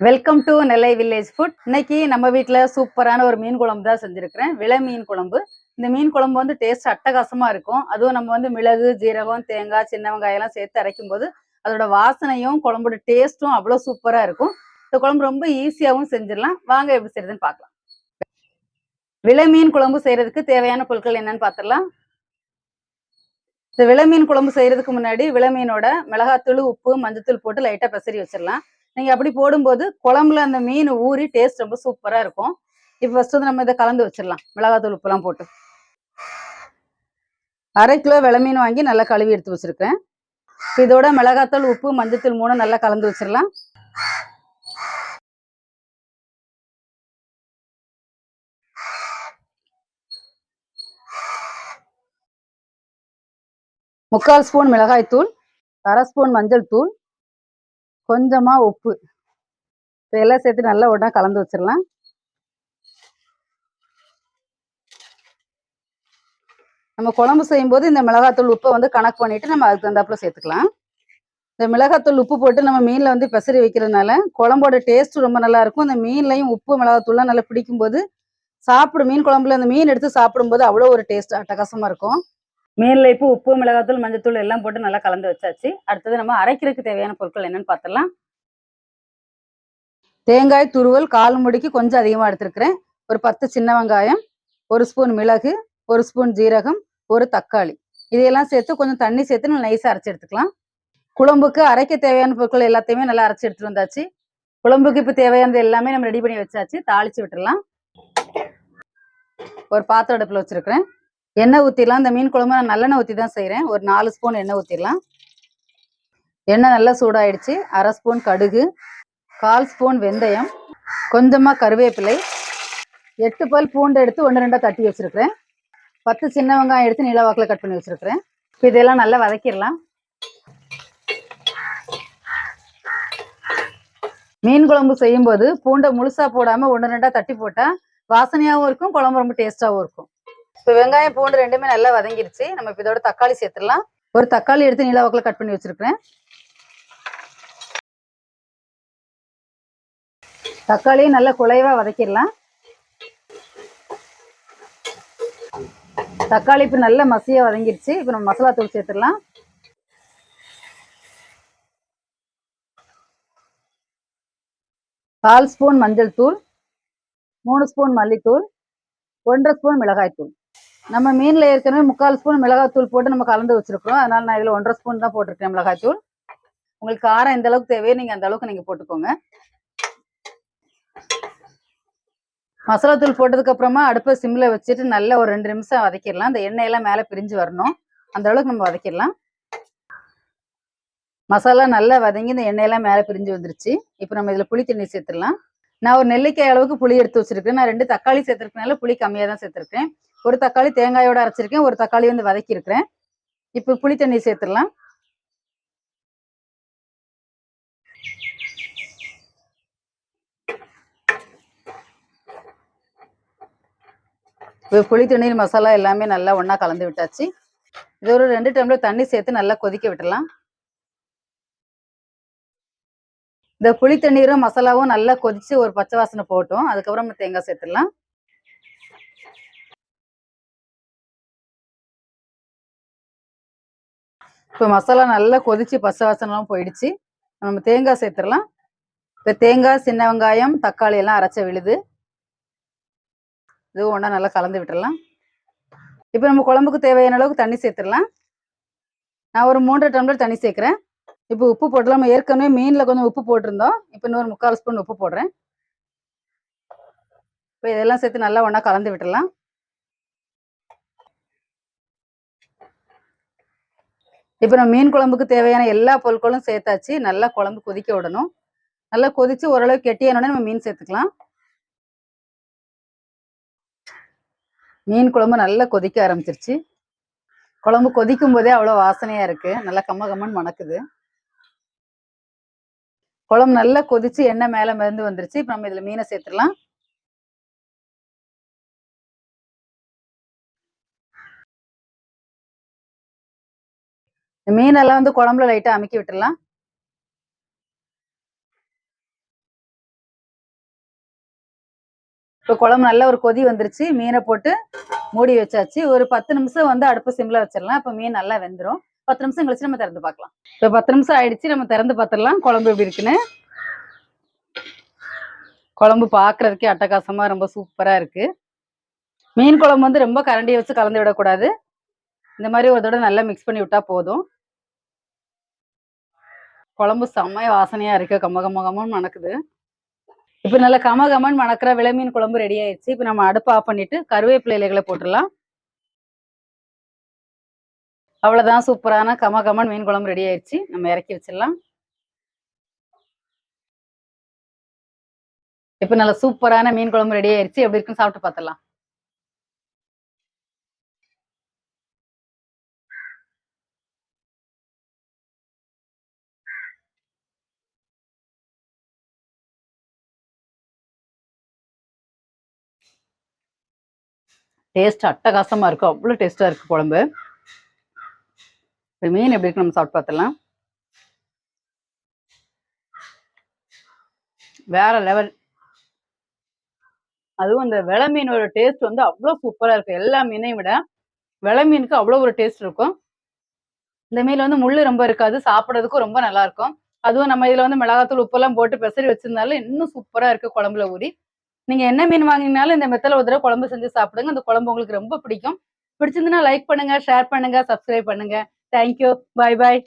Welcome to Nellai village food இன்னைக்கு நம்ம வீட்டில் சூப்பரான ஒரு மீன் குழம்பு தான் செஞ்சுருக்கிறேன். விலை மீன் குழம்பு. இந்த மீன் குழம்பு வந்து டேஸ்ட் அட்டகாசமா இருக்கும். அதுவும் நம்ம வந்து மிளகு ஜீரகம் தேங்காய் சின்ன வெங்காயம் எல்லாம் சேர்த்து அரைக்கும் போது அதோட வாசனையும் குழம்போட டேஸ்ட்டும் அவ்வளோ சூப்பராக இருக்கும். இந்த குழம்பு ரொம்ப ஈஸியாகவும் செஞ்சிடலாம். வாங்க எப்படி செய்யறதுன்னு பார்க்கலாம். விலை மீன் குழம்பு செய்யறதுக்கு தேவையான பொருட்கள் என்னன்னு பார்த்துடலாம். இந்த விலை மீன் குழம்பு செய்யறதுக்கு முன்னாடி விலை மீனோட மிளகாத்தூள் உப்பு மஞ்சத்தூள் போட்டு லைட்டாக பெசரி வச்சிடலாம். நீங்க அப்படி போடும்போது குழம்புல அந்த மீன் ஊறி டேஸ்ட் ரொம்ப சூப்பரா இருக்கும். இப்போ ஃபர்ஸ்ட் வந்து நம்ம இதை கலந்து வச்சிடலாம். மிளகாத்தூள் உப்புலாம் போட்டு. அரை கிலோ விலை மீன் வாங்கி நல்லா கழுவி எடுத்து வச்சிருக்கேன். இதோட மிளகாத்தூள் உப்பு மஞ்சத்தூள் மூணும் நல்லா கலந்து வச்சிடலாம். முக்கால் ஸ்பூன் மிளகாய் தூள் அரை ஸ்பூன் மஞ்சள் தூள் கொஞ்சமாக உப்பு. இப்போ எல்லாம் சேர்த்து நல்லா உடனே கலந்து வச்சிடலாம். நம்ம குழம்பு செய்யும்போது இந்த மிளகாத்தூள் உப்பை வந்து கணக்கு பண்ணிவிட்டு நம்ம அதுக்கு தகுந்தாப்புல சேர்த்துக்கலாம். இந்த மிளகாத்தூள் உப்பு போட்டு நம்ம மீனில் வந்து பெசரி வைக்கிறதுனால குழம்போட டேஸ்ட் ரொம்ப நல்லா இருக்கும். இந்த மீன்லையும் உப்பு மிளகாத்தூள்லாம் நல்லா பிடிக்கும்போது சாப்பிடும் மீன் குழம்புல அந்த மீன் எடுத்து சாப்பிடும்போது அவ்வளோ ஒரு டேஸ்ட் அட்டகாசமாக இருக்கும். மீன்ல இப்போ உப்பு மிளகாத்தூள் மஞ்சத்தூள் எல்லாம் போட்டு நல்லா கலந்து வச்சாச்சு. அடுத்தது நம்ம அரைக்கிறதுக்கு தேவையான பொருட்கள் என்னன்னு பார்த்துடலாம் தேங்காய் துருவல் கால் முடிக்கு கொஞ்சம் அதிகமாக எடுத்திருக்கிறேன். ஒரு பத்து சின்ன வெங்காயம் ஒரு ஸ்பூன் மிளகு ஒரு ஸ்பூன் ஜீரகம் ஒரு தக்காளி. இதையெல்லாம் சேர்த்து கொஞ்சம் தண்ணி சேர்த்து நம்ம நைஸாக அரைச்சி எடுத்துக்கலாம். குழம்புக்கு அரைக்க தேவையான பொருட்கள் எல்லாத்தையுமே நல்லா அரைச்சி எடுத்துட்டு வந்தாச்சு. குழம்புக்கு இப்போ தேவையானது எல்லாமே நம்ம ரெடி பண்ணி வச்சாச்சு. தாளிச்சு விட்டுடலாம். ஒரு பாத்திரம் அடுப்பில் வச்சிருக்கிறேன். எண்ணெய் ஊற்றிடலாம் இந்த மீன் குழம்பு நான் நல்லெண்ணெய் ஊற்றி தான் செய்கிறேன் ஒரு நாலு ஸ்பூன் எண்ணெய் ஊற்றிடலாம் எண்ணெய் நல்லா சூடாயிடுச்சு. அரை ஸ்பூன் கடுகு கால் ஸ்பூன் வெந்தயம் கொஞ்சமாக கருவேப்பிலை எட்டு பல் பூண்டு எடுத்து ஒன்று ரெண்டாக தட்டி வச்சுருக்கிறேன். பத்து சின்ன வெங்காயம் எடுத்து நீல வாக்கில் கட் பண்ணி வச்சுருக்கிறேன். இப்போ இதெல்லாம் நல்லா வதக்கிடலாம். மீன் குழம்பு செய்யும்போது பூண்டை முழுசாக போடாமல் ஒன்று ரெண்டாக தட்டி போட்டால் வாசனையாகவும் இருக்கும் குழம்பு ரொம்ப டேஸ்ட்டாகவும் இருக்கும். இப்போ வெங்காயம் பூண்டு ரெண்டுமே நல்லா வதங்கிருச்சு. நம்ம இப்போ இதோட தக்காளி சேர்த்துடலாம். ஒரு தக்காளி எடுத்து நீல வாக்கில் கட் பண்ணி வச்சிருக்கிறேன். தக்காளியும் நல்லா குலைவாக வதக்கிடலாம். தக்காளி இப்போ நல்ல மசியா வதங்கிருச்சு. இப்போ நம்ம மசாலா தூள் சேர்த்துடலாம். கால் ஸ்பூன் மஞ்சள் தூள் மூணு ஸ்பூன் மல்லித்தூள் ஒன்றரை ஸ்பூன் மிளகாய்த்தூள். நம்ம மீனில் ஏற்கனவே முக்கால் ஸ்பூன் மிளகாய் தூள் போட்டு நம்ம கலந்து வச்சிருக்கிறோம். அதனால நான் இதில் ஒன்றரை ஸ்பூன் தான் போட்டிருக்கேன் மிளகாய் தூள் உங்களுக்கு காரம் எந்த அளவுக்கு தேவையோ நீங்கள் அந்த அளவுக்கு நீங்கள் போட்டுக்கோங்க. மசாலா தூள் போட்டதுக்கு அப்புறமா அடுப்பை சிம்ல வச்சுட்டு நல்லா ஒரு ரெண்டு நிமிஷம் வதக்கிடலாம். அந்த எண்ணெயெல்லாம் மேலே பிரிஞ்சு வரணும். அந்த அளவுக்கு நம்ம வதக்கிடலாம். மசாலா நல்லா வதங்கி இந்த எண்ணெயெல்லாம் மேலே பிரிஞ்சு வந்துருச்சு. இப்போ நம்ம இதில் புளி தண்ணி சேர்த்துடலாம். நான் ஒரு நெல்லிக்காய் அளவுக்கு புளி எடுத்து வச்சிருக்கேன் நான் ரெண்டு தக்காளி சேர்த்துருக்கனால புளி கம்மியாக தான் சேர்த்துருக்கேன். ஒரு தக்காளி தேங்காயோட அரைச்சிருக்கேன் ஒரு தக்காளி வந்து வதக்கியிருக்கிறேன். இப்போ புளி தண்ணி சேர்த்துடலாம். இப்போ புளி தண்ணீர் மசாலா எல்லாமே நல்லா ஒன்றா கலந்து விட்டாச்சு. இது ஒரு ரெண்டு டம்ளர் தண்ணி சேர்த்து நல்லா கொதிக்க விட்டுடலாம். இந்த புளி தண்ணீரும் மசாலாவும் நல்லா கொதிச்சு ஒரு பச்சை வாசனை போட்டோம் அதுக்கப்புறம் தேங்காய் சேர்த்துடலாம். இப்போ மசாலா நல்லா கொதிச்சு பச்சை வாசனெலாம் போயிடுச்சு. நம்ம தேங்காய் சேர்த்துடலாம். இப்போ தேங்காய் சின்ன வெங்காயம் தக்காளி எல்லாம் அரைச்ச விழுது. இதுவும் ஒன்றா நல்லா கலந்து விட்டுடலாம். இப்போ நம்ம குழம்புக்கு தேவையான அளவுக்கு தண்ணி சேர்த்துடலாம். நான் ஒரு மூன்றரை டம்ளர் தண்ணி சேர்க்குறேன். இப்போ உப்பு போட்டலாம். நம்ம ஏற்கனவே மீனில் கொஞ்சம் உப்பு போட்டிருந்தோம். இப்போ இன்னொரு முக்கால் ஸ்பூன் உப்பு போடுறேன். இப்போ இதெல்லாம் சேர்த்து நல்லா ஒன்றா கலந்து விட்டுடலாம். இப்போ நம்ம மீன் குழம்புக்கு தேவையான எல்லா பொருட்களும் சேர்த்தாச்சு. நல்லா குழம்பு கொதிக்க விடணும். நல்லா கொதிச்சு ஓரளவு கெட்டியானோடனே நம்ம மீன் சேர்த்துக்கலாம். மீன் குழம்பு நல்லா கொதிக்க ஆரம்பிச்சிருச்சு. குழம்பு கொதிக்கும் போதே அவ்வளோ வாசனையா இருக்கு. நல்லா கம்ம கம்மன்னு மணக்குது. குழம்பு நல்லா கொதிச்சு எண்ணெய் மேல மிதந்து வந்துருச்சு. இப்போ நம்ம இதுல மீனை சேர்த்துடலாம். இந்த மீனெல்லாம் வந்து குழம்புல லைட்டா அமுக்கி விட்டுடலாம் இப்போ குழம்பு நல்ல ஒரு கொதி வந்துருச்சு. மீனை போட்டு மூடி வச்சாச்சு. ஒரு பத்து நிமிஷம் வந்து அடுப்பு சிம்ல வச்சிடலாம் இப்போ மீன் நல்லா வெந்துடும் பத்து நிமிஷம் கழிச்சு நம்ம திறந்து பார்க்கலாம். இப்போ பத்து நிமிஷம் ஆயிடுச்சு. நம்ம திறந்து பார்த்துடலாம். குழம்பு எப்படி இருக்குன்னு. குழம்பு பார்க்கறதுக்கே அட்டகாசமாக ரொம்ப சூப்பராக இருக்குது மீன் குழம்பு வந்து ரொம்ப கரண்டியை வச்சு கலந்து விடக்கூடாது. இந்த மாதிரி ஒரு தடவை நல்லா மிக்ஸ் பண்ணி விட்டா போதும். குழம்பு செம்மைய வாசனையா இருக்கு. கம்ம கம்ம கம்மன்னு மணக்குது. இப்போ நல்லா கம கமன் மணக்கிற விளமீன் குழம்பு ரெடி ஆயிடுச்சு. இப்போ நம்ம அடுப்பு ஆஃப் பண்ணிட்டு கருவேப்பிலை இலைகளை போட்டுடலாம். அவ்வளவுதான் சூப்பரான கம கமன் மீன் குழம்பு ரெடி ஆயிடுச்சு. நம்ம இறக்கி வச்சிடலாம். இப்போ நல்ல சூப்பரான மீன் குழம்பு ரெடி ஆயிடுச்சு. எப்படி இருக்குன்னு சாப்பிட்டு பார்த்துடலாம். டேஸ்ட் அட்டகாசமா இருக்கும் அவ்வளோ டேஸ்டா இருக்கு குழம்பு. இப்போ மீன் எப்படி இருக்கு நம்ம சாப்பிட்டு பார்த்துடலாம். வேற லெவல் அதுவும் அந்த வெள மீனோட டேஸ்ட் வந்து அவ்வளோ சூப்பரா இருக்கும் எல்லா மீனையும் விட வெள மீனுக்கு அவ்வளோ ஒரு டேஸ்ட் இருக்கும். இந்த மீன் வந்து முள் ரொம்ப இருக்காது. சாப்பிட்றதுக்கும் ரொம்ப நல்லா இருக்கும். அதுவும் நம்ம இதுல வந்து மிளகாத்தூள் உப்பெல்லாம் போட்டு பெசரி வச்சிருந்தாலும் இன்னும் சூப்பரா இருக்கு குழம்புல ஊறி. நீங்க என்ன மீன் வாங்கினாலும் இந்த மெத்தல ஒரு தடவை குழம்பு செஞ்சு சாப்பிடுங்க. அந்த குழம்பு உங்களுக்கு ரொம்ப பிடிக்கும். பிடிச்சிருந்துன்னா லைக் பண்ணுங்க ஷேர் பண்ணுங்க சப்ஸ்கிரைப் பண்ணுங்க. Thank you bye bye